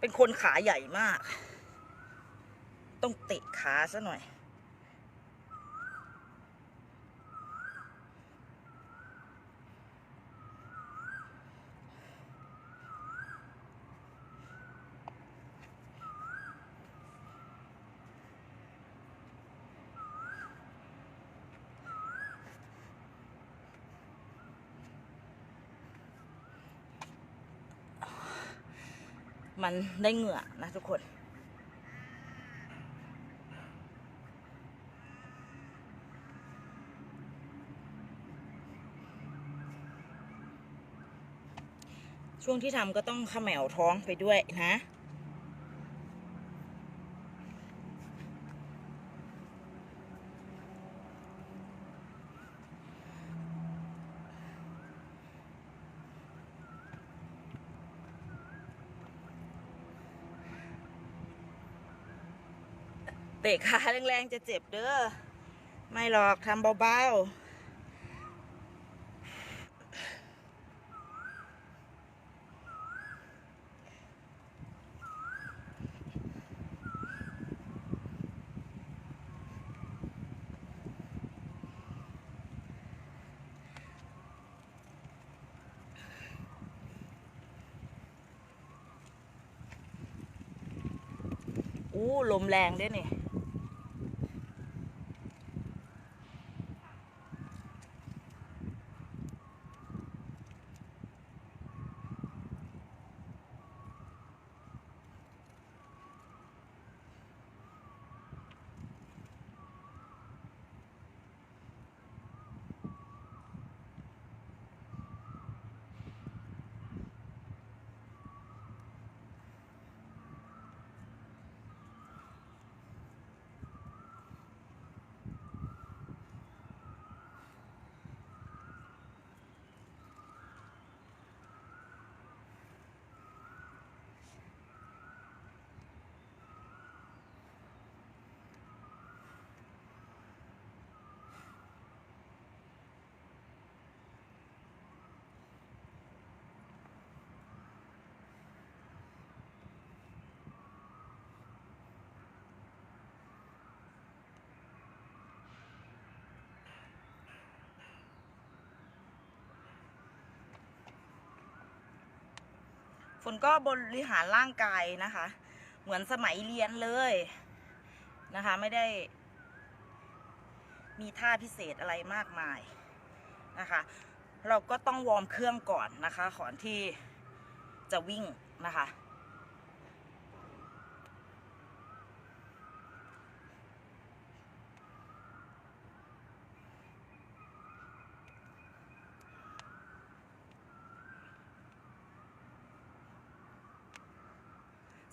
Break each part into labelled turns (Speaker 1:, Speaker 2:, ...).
Speaker 1: เป็นคนขาใหญ่มาก ต้องเตะขาซะหน่อย มันได้เหงื่อนะทุกคน ช่วงที่ทำก็ต้องเขมวท้องไปด้วยนะ ตะขาแรงๆจะเจ็บเด้อ ไม่หรอกทำเบาๆ อู้ลมแรงด้วยนี่ นก็บริหารร่างกายนะคะ เหมือนสมัยเรียนเลยนะคะ ไม่ได้ มีท่าพิเศษอะไรมากมายนะคะ เราก็ต้องวอร์มเครื่องก่อนนะคะก่อนที่จะวิ่งนะคะ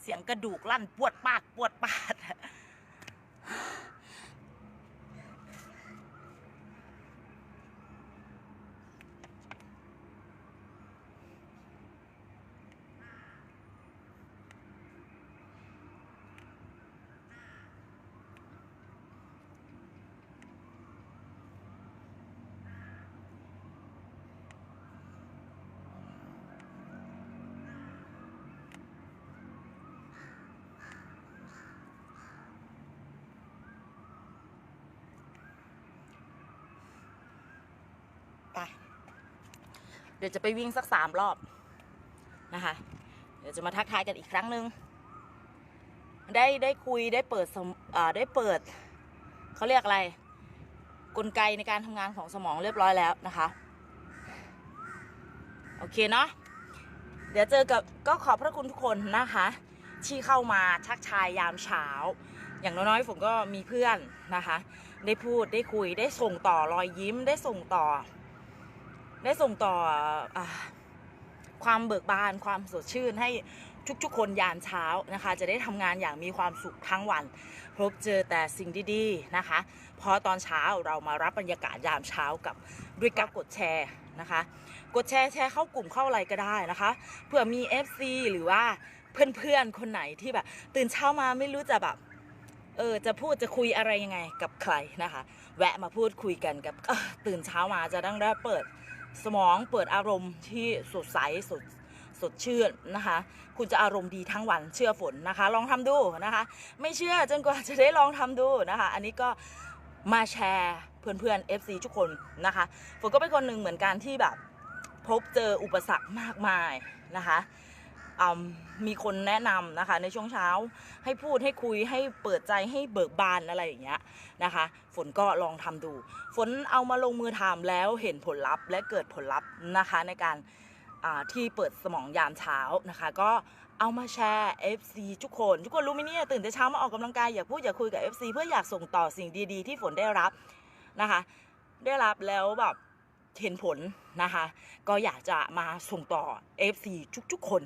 Speaker 1: เสียงกระดูกลั่นปวดปากปวดปาก ไป เดี๋ยวจะไปวิ่งสักสามรอบนะคะ เดี๋ยวจะมาทักทายกันอีกครั้งหนึ่งได้ได้คุยได้เปิดสมได้เปิดเขาเรียกอะไร กลไกในการทำงานของสมองเรียบร้อยแล้วนะคะ โอเคเนาะเดี๋ยวเจอกับก็ขอบพระคุณทุกคนนะคะ ที่เข้ามาทักทายยามเช้า อย่างน้อยๆผมก็มีเพื่อนนะคะ ได้พูดได้คุยได้ส่งต่อรอยยิ้มได้ส่งต่อ ได้ส่งต่ออความเบิกบานความสดชื่นให้ทุกๆ คนยามเช้านะคะ จะได้ทำงานอย่างมีความสุขทั้งวัน พบเจอแต่สิ่งดีๆนะคะพราะตอนเช้าเรามารับบรรยากาศยามเช้ากับด้วยการกดแชร์นะคะ กดแชร์แชร์เข้ากลุ่มเข้าอะไรก็ได้นะคะเผื่อมี FC หรือว่าเพื่อนๆ คนไหนที่แบบ ตื่นเช้ามาไม่รู้จะแบบเออจะพูดจะคุยอะไรยังไงกับใครนะคะ แวะมาพูดคุยกันกับออตื่นเช้ามาจะต้องได้เปิด สมองเปิดอารมณ์ที่สดใสสดสดชื่นนะคะ คุณจะอารมณ์ดีทั้งวันเชื่อฝนนะคะ ลองทำดูนะคะ ไม่เชื่อจนกว่าจะได้ลองทำดูนะคะ อันนี้ก็มาแชร์เพื่อนๆ FC ทุกคนนะคะฝนก็เป็นคนหนึ่งเหมือนกันที่แบบพบเจออุปสรรคมากมายนะคะ มีคนแนะนำนะคะ ในช่วงเช้าให้พูดให้คุยให้เปิดใจให้เบิกบานอะไรอย่างเงี้ยนะคะ ฝนก็ลองทำดู ฝนเอามาลงมือทำแล้วเห็นผลลัพธ์ และเกิดผลลัพธ์นะคะในการที่เปิดสมองยามเช้านะคะ ก็เอามาแชร์ FC ทุกคน ทุกคนรู้ไหมเนี่ยตื่นแต่เช้ามาออกกำลังกายอยากพูดอยากคุยกับ FC เพื่ออยากส่งต่อสิ่งดีๆ ที่ฝนได้รับนะคะ ได้รับแล้วแบบเห็นผลนะคะ ก็อยากจะมาส่งต่อ FC ทุกๆคน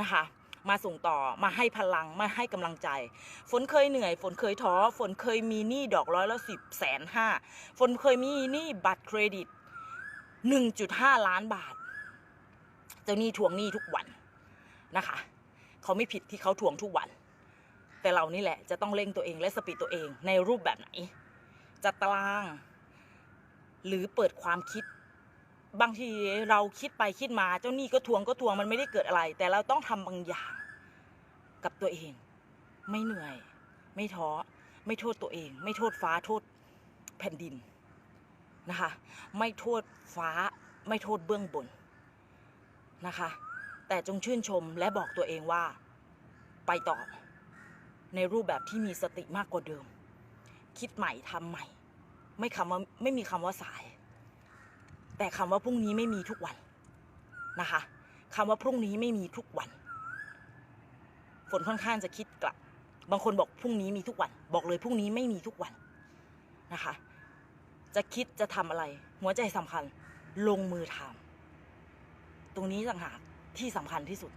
Speaker 1: นะคะ มาส่งต่อมาให้พลังมาให้กำลังใจ ฝนเคยเหนื่อย ฝนเคยท้อ ฝนเคยมีหนี้ดอกร้อยละสิบแสนห้าฝนเคยมีหนี้บัตรเครดิต 1.5 ล้านบาท เจ้าหนี้ทวงหนี้ทุกวันนะคะ เขาไม่ผิดที่เขาทวงทุกวัน แต่เรานี่แหละจะต้องเร่งตัวเองและสปีดตัวเองในรูปแบบไหน จะตาราง หรือเปิดความคิด บางทีเราคิดไปคิดมาเจ้าหนี้ก็ทวงก็ทวงมันไม่ได้เกิดอะไร แต่เราต้องทำบางอย่างกับตัวเอง ไม่เหนื่อย ไม่ท้อไม่โทษตัวเอง ไม่โทษฟ้าโทษแผ่นดินนะคะ ไม่โทษฟ้า ไม่โทษเบื้องบนนะคะ แต่จงชื่นชมและบอกตัวเองว่าไปต่อ ในรูปแบบที่มีสติมากกว่าเดิม คิดใหม่ทำใหม่ ไม่คำว่าไม่มีคำว่าสาย แต่คำว่าพรุ่งนี้ไม่มีทุกวันนะคะคำว่าพรุ่งนี้ไม่มีทุกวัน ฝนค่อนข้างจะคิดกลับ บางคนบอกพรุ่งนี้มีทุกวัน บอกเลยพรุ่งนี้ไม่มีทุกวันนะคะ จะคิดจะทำอะไร หัวใจสำคัญลงมือทำตรงนี้ต่างหากที่สำคัญที่สุด